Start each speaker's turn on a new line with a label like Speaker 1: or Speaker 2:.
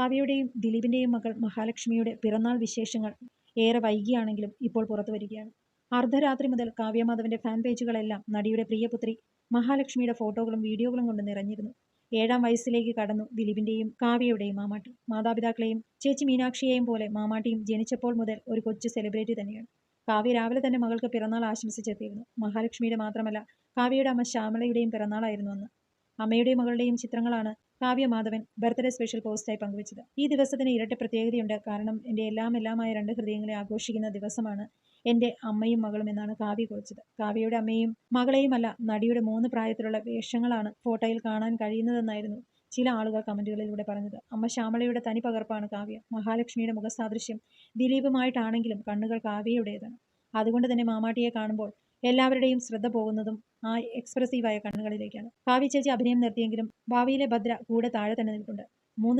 Speaker 1: കാവ്യയുടെയും ദിലീപിന്റെയും മകൾ മഹാലക്ഷ്മിയുടെ പിറന്നാൾ വിശേഷങ്ങൾ ഏറെ വൈകിയാണെങ്കിലും ഇപ്പോൾ പുറത്തു വരികയാണ്. അർദ്ധരാത്രി മുതൽ കാവ്യമാധവന്റെ ഫാൻ പേജുകളെല്ലാം നടിയുടെ പ്രിയപുത്രി മഹാലക്ഷ്മിയുടെ ഫോട്ടോകളും വീഡിയോകളും കൊണ്ട് നിറഞ്ഞിരുന്നു. ഏഴാം വയസ്സിലേക്ക് കടന്നു ദിലീപിന്റെയും കാവ്യയുടെയും മാമാട്ടി. മാതാപിതാക്കളെയും ചേച്ചി മീനാക്ഷിയെയും പോലെ മാമാട്ടിയും ജനിച്ചപ്പോൾ മുതൽ ഒരു കൊച്ചു സെലിബ്രിറ്റി തന്നെയാണ്. കാവ്യ രാവിലെ തന്നെ മകൾക്ക് പിറന്നാൾ ആശംസിച്ചെത്തിയിരുന്നു. മഹാലക്ഷ്മിയുടെ മാത്രമല്ല കാവ്യയുടെ അമ്മ ശ്യാമളയുടെയും പിറന്നാളായിരുന്നു അന്ന്. അമ്മയുടെയും മകളുടെയും ചിത്രങ്ങളാണ് കാവ്യ മാധവൻ ബർത്ത്ഡേ സ്പെഷ്യൽ പോസ്റ്റായി പങ്കുവച്ചത്. ഈ ദിവസത്തിന് ഇരട്ട പ്രത്യേകതയുണ്ട്. കാരണം എന്റെ എല്ലാം എല്ലാമായ രണ്ട് ഹൃദയങ്ങളെ ആഘോഷിക്കുന്ന ദിവസമാണ് എന്റെ അമ്മയും മകളും എന്നാണ് കാവ്യ കുറിച്ചത്. കാവ്യയുടെ അമ്മയും മകളെയുമല്ല നടിയുടെ മൂന്ന് പ്രായത്തിലുള്ള വേഷങ്ങളാണ് ഫോട്ടോയിൽ കാണാൻ കഴിയുന്നതെന്നായിരുന്നു ചില ആളുകൾ കമന്റുകളിലൂടെ പറഞ്ഞത്. അമ്മ ശ്യാമളയുടെ തനി പകർപ്പാണ് കാവ്യ. മഹാലക്ഷ്മിയുടെ മുഖസാദൃശ്യം ദിലീപുമായിട്ടാണെങ്കിലും കണ്ണുകൾ കാവ്യയുടേതാണ്. അതുകൊണ്ട് തന്നെ മാമാട്ടിയെ കാണുമ്പോൾ എല്ലാവരുടെയും ശ്രദ്ധ പോകുന്നതും ആ എക്സ്പ്രസീവായ കണ്ണുകളിലേക്കാണ്. കാവ്യ ചേച്ചി അഭിനയം നിർത്തിയെങ്കിലും ഭാവിയിലെ ഭദ്ര കൂടെ താഴെ തന്നെ നിൽപ്പുണ്ട്. മൂന്ന്